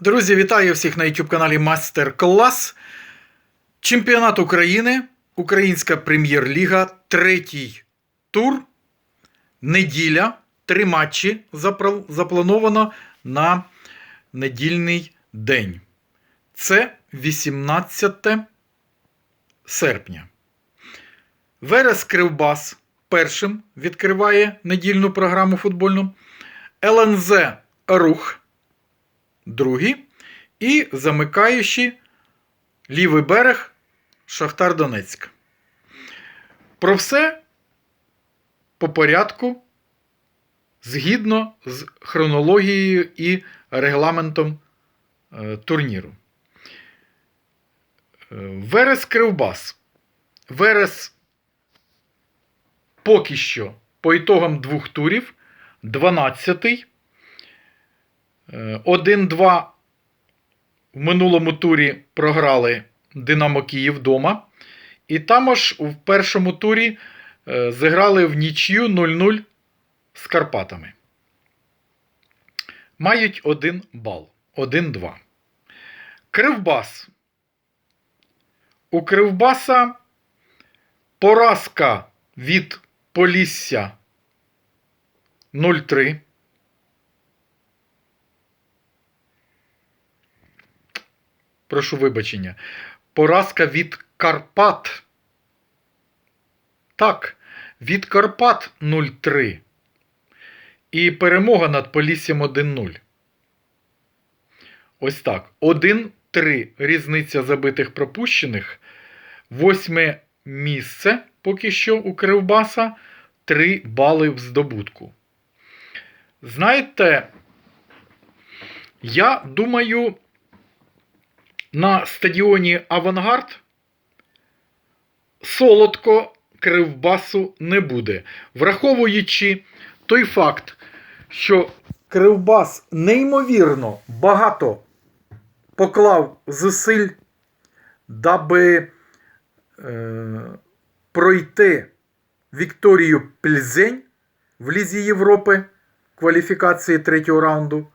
Друзі, вітаю всіх на YouTube каналі Мастер Клас. Чемпіонат України, Українська прем'єр-ліга, третій тур. Неділя. Три матчі заплановано на недільний день. Це 18 серпня. Верес Кривбас першим відкриває недільну програму футбольну. ЛНЗ Рух другий. І замикаючи лівий берег Шахтар Донецьк. Про все по порядку, згідно з хронологією і регламентом е, турніру. Е, Верес Кривбас. Верес поки що по ітогам двох турів 12-й. Е, 1-2 в минулому турі програли Динамо Київ вдома. І також в першому турі е, зіграли в нічю 0-0 з Карпатами. Мають 1 бал. 1-2. Кривбас. У Кривбаса поразка від Полісся 0-3. Прошу вибачення. Поразка від Карпат. Так, від Карпат 0-3. І перемога над Поліссям 1-0. Ось так. 1-3 різниця забитих пропущених. Восьме місце поки що у Кривбаса. 3 бали в здобутку. Знаєте, я думаю на стадіоні Авангард солодко кривбасу не буде. Враховуючи той факт, що Кривбас неймовірно багато поклав зусиль, даби е, пройти Вікторію Пльзень в Лізі Європи кваліфікації третього раунду.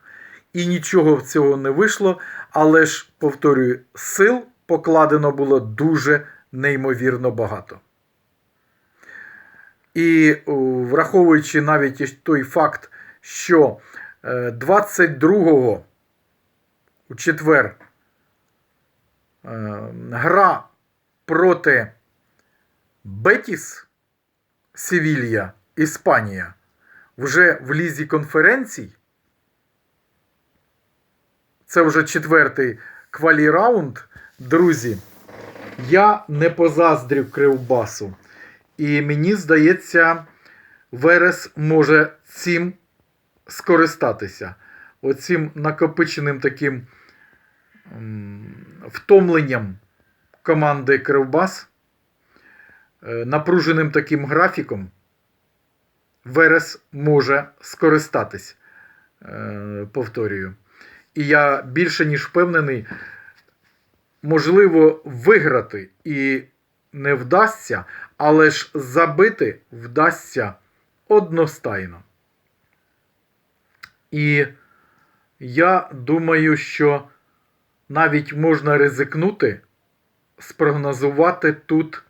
І нічого в цього не вийшло. Але ж, повторюю, сил покладено було дуже неймовірно багато. І враховуючи навіть той факт, що е, 22-го у четвер е, гра проти Бетіс Севілья, Іспанія, вже в лізі конференцій. Це вже четвертий квалі-раунд. Друзі, я не позаздрю Кривбасу. І мені здається, Верес може цим скористатися. Оцим накопиченим таким втомленням команди Кривбас, е, напруженим таким графіком, Верес може скористатись. Е, Повторюю. І я більше ніж впевнений, можливо, виграти і не вдасться, але ж забити вдасться одностайно. І я думаю, що навіть можна ризикнути, спрогнозувати тут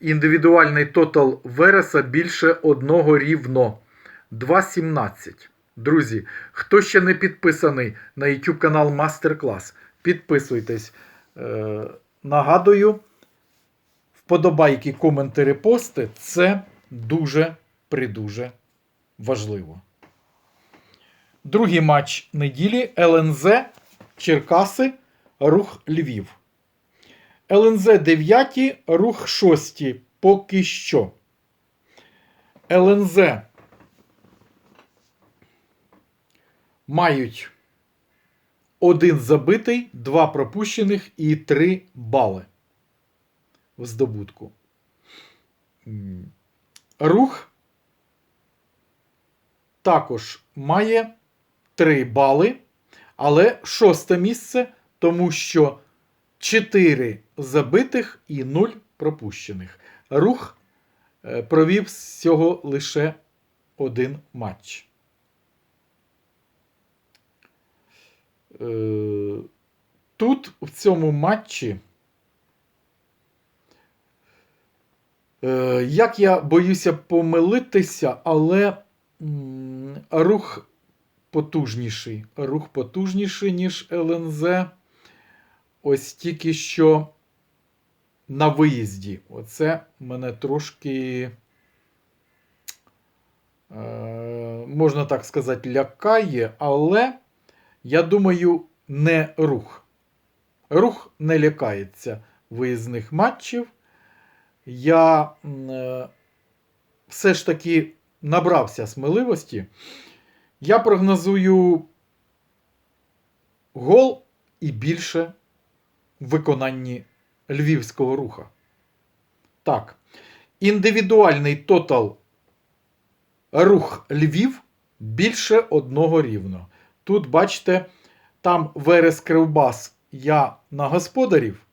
індивідуальний тотал Вереса більше одного рівно 2.17. Друзі, хто ще не підписаний на YouTube канал Мастер Клас, підписуйтесь. Е, нагадую, вподобайки, коменти, репости це дуже придуже важливо. Другий матч неділі ЛНЗ Черкаси, Рух Львів. ЛНЗ 9, рух 6 поки що. ЛНЗ мають один забитий, два пропущених і три бали в здобутку. Рух також має 3 бали, але шосте місце, тому що 4 забитих і 0 пропущених. Рух е, провів з цього лише один матч. Тут в цьому матчі. Е, Як я боюся помилитися, але рух потужніший. Рух потужніший, ніж ЛНЗ. Ось тільки що на виїзді. Оце мене трошки, е, можна так сказати, лякає, але я думаю, не рух. Рух не лякається виїзних матчів. Я е, все ж таки набрався сміливості. Я прогнозую гол і більше в виконанні львівського руха. Так, індивідуальний тотал рух Львів більше одного рівно. Тут, бачите, там Верес Кривбас я на господарів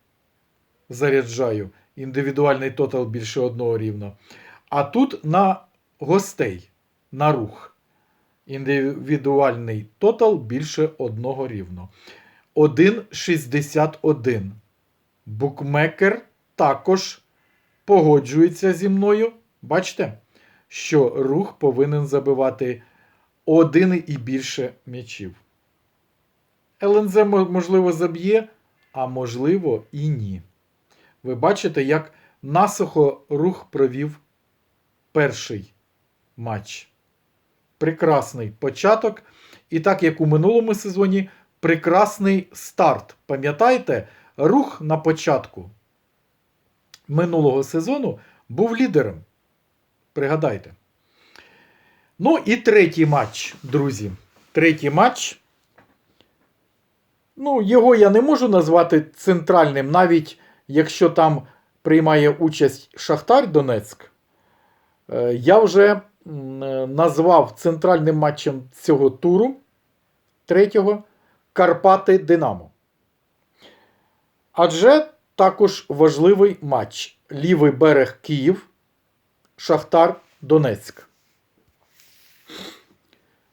заряджаю. Індивідуальний тотал більше одного рівно. А тут на гостей, на рух. Індивідуальний тотал більше одного рівно. 1,61. Букмекер також погоджується зі мною. Бачите, що рух повинен забивати один і більше м'ячів. ЛНЗ, можливо, заб'є, а можливо і ні. Ви бачите, як насухо рух провів перший матч. Прекрасний початок. І так як у минулому сезоні, прекрасний старт. Пам'ятаєте, рух на початку минулого сезону був лідером. Пригадайте. Ну і третій матч, друзі. Третій матч. Ну, його я не можу назвати центральним, навіть якщо там приймає участь Шахтар Донецьк. Е, Я вже е, назвав центральним матчем цього туру третього Карпати Динамо. Адже також важливий матч лівий берег Київ, Шахтар Донецьк.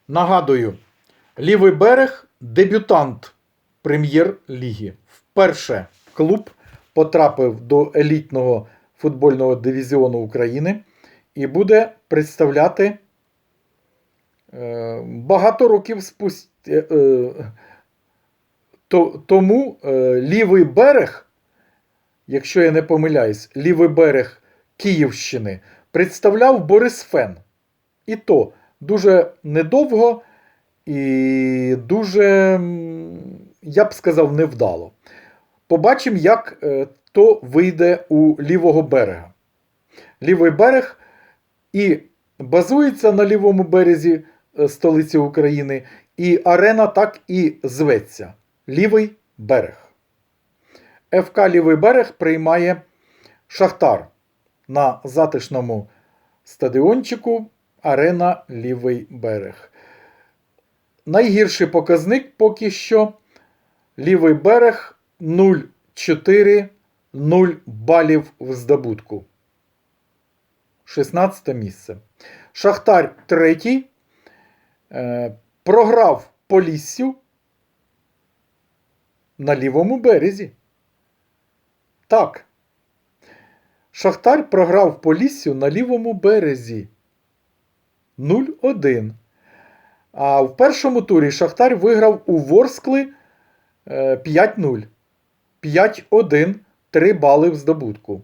Нагадую, лівий берег дебютант прем'єр-ліги. Вперше клуб потрапив до елітного футбольного дивізіону України і буде представляти е, багато років спустя. Е, тому е, лівий берег, якщо я не помиляюсь, лівий берег Київщини представляв Борис Фен. І то дуже недовго і дуже, я б сказав, невдало. Побачимо, як е, то вийде у лівого берега. Лівий берег і базується на лівому березі е, столиці України, і арена так і зветься. Лівий берег. ФК Лівий берег приймає Шахтар на затишному стадіончику Арена Лівий берег. Найгірший показник поки що лівий берег 0,4 0 балів в здобутку. 16 місце. Шахтар третій. Е, програв Поліссю на лівому березі. Так. Шахтар програв Поліссю на лівому березі. 0-1. А в першому турі Шахтар виграв у Ворскли е, 5-0. 5-1, 3 бали в здобутку.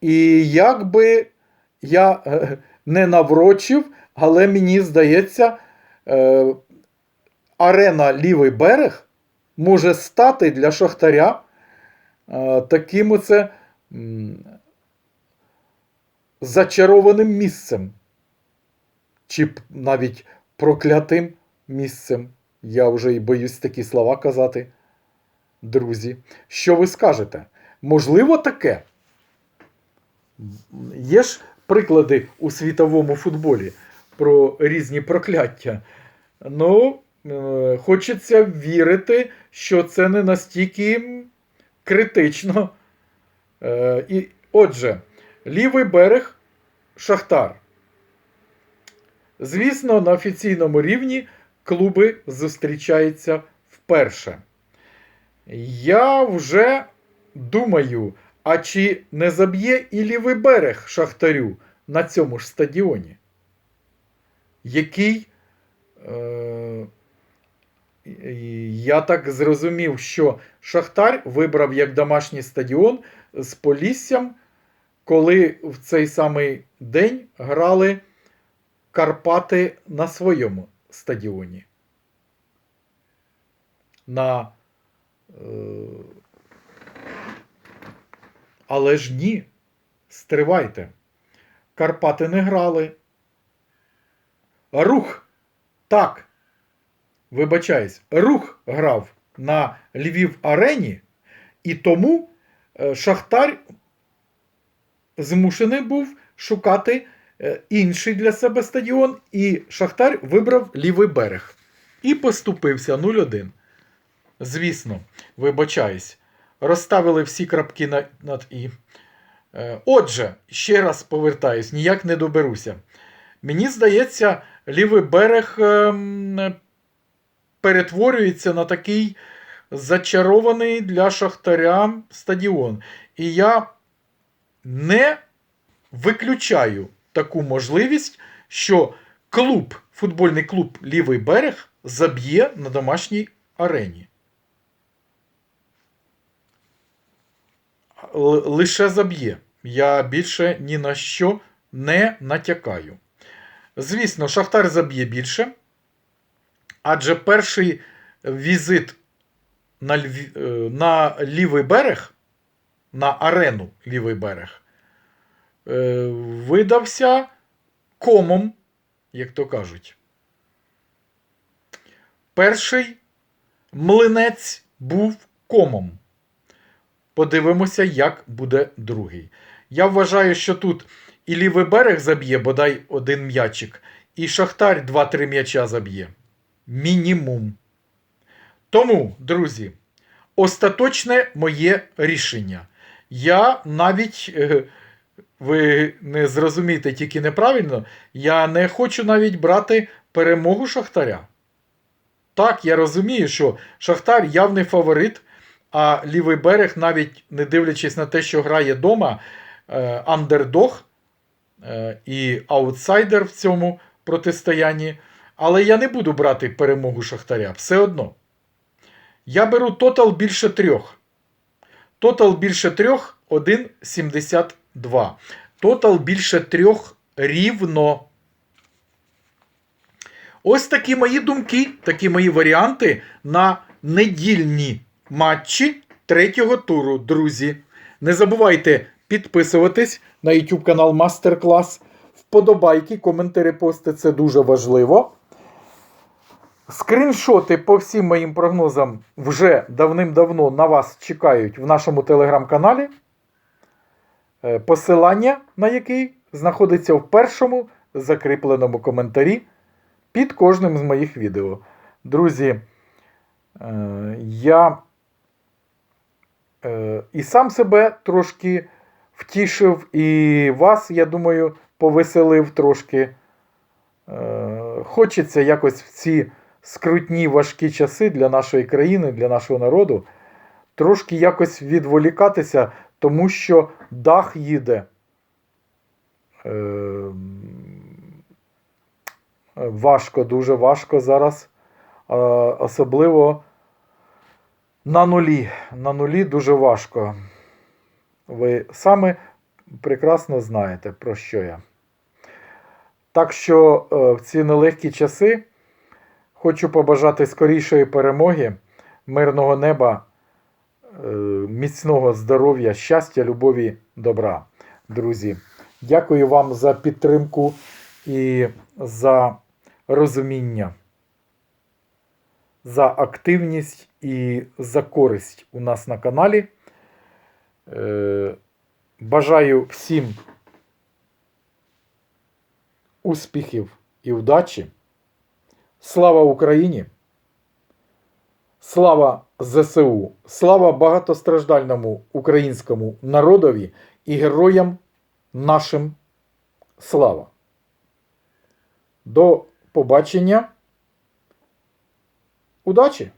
І як би я е, не наврочив, але мені здається, е, арена Лівий берег може стати для Шахтаря е, таким оце зачарованим місцем. Чи навіть проклятим місцем. Я вже й боюсь такі слова казати. Друзі, що ви скажете? Можливо, таке? Є ж приклади у світовому футболі про різні прокляття. Ну, е, хочеться вірити, що це не настільки критично. Е, і, отже, лівий берег Шахтар. Звісно, на офіційному рівні клуби зустрічаються вперше. Я вже думаю, а чи не заб'є і лівий берег Шахтарю на цьому ж стадіоні? Який. Е- я так зрозумів, що Шахтар вибрав як домашній стадіон з Поліссям, коли в цей самий день грали Карпати на своєму стадіоні. На... Е... Але ж ні. Стривайте. Карпати не грали. Рух. Так. Вибачаюсь, рух грав на Львів Арені, і тому е, Шахтар змушений був шукати інший для себе стадіон, і Шахтар вибрав лівий берег. І поступився 0-1. Звісно, вибачаюсь, розставили всі крапки над І. Е, Отже, ще раз повертаюсь, ніяк не доберуся. Мені здається, лівий берег ем, перетворюється на такий зачарований для Шахтаря стадіон. І я не виключаю таку можливість, що клуб, футбольний клуб Лівий берег заб'є на домашній арені. Лише заб'є. Я більше ні на що не натякаю. Звісно, Шахтар заб'є більше. Адже перший візит на, Львів, е, на лівий берег, на арену лівий берег, видався комом, як то кажуть. Перший млинець був комом. Подивимося, як буде другий. Я вважаю, що тут і лівий берег заб'є, бодай один м'ячик, і Шахтар 2-3 м'яча заб'є. Мінімум. Тому, друзі, остаточне моє рішення. Я навіть, е, ви не зрозумієте тільки неправильно, я не хочу навіть брати перемогу Шахтаря. Так, я розумію, що Шахтар явний фаворит, а лівий берег, навіть не дивлячись на те, що грає дома, е, андердог е, і аутсайдер в цьому протистоянні. Але я не буду брати перемогу Шахтаря. Все одно. Я беру тотал більше трьох. Тотал більше трьох 1,72. Тотал більше трьох рівно. Ось такі мої думки, такі мої варіанти на недільні матчі третього туру, друзі. Не забувайте підписуватись на YouTube канал Мастер Клас. Вподобайки, коментарі, пости це дуже важливо. Скріншоти по всім моїм прогнозам вже давним-давно на вас чекають в нашому телеграм-каналі. Е, Посилання на який знаходиться в першому закріпленому коментарі під кожним з моїх відео. Друзі, е, я е, і сам себе трошки втішив, і вас, я думаю, повеселив трошки. Хочеться якось в ці скрутні важкі часи для нашої країни, для нашого народу, трошки якось відволікатися, тому що дах їде. Е, важко, дуже важко зараз. Особливо на нулі. На нулі дуже важко. Ви саме прекрасно знаєте, про що я. Так що е, в ці нелегкі часи. Хочу побажати скорішої перемоги, мирного неба, міцного здоров'я, щастя, любові, добра. Друзі, дякую вам за підтримку і за розуміння, за активність і за користь у нас на каналі. Е, бажаю всім успіхів і удачі. Слава Україні! Слава ЗСУ! Слава багатостраждальному українському народові і героям нашим слава! До побачення! Удачі!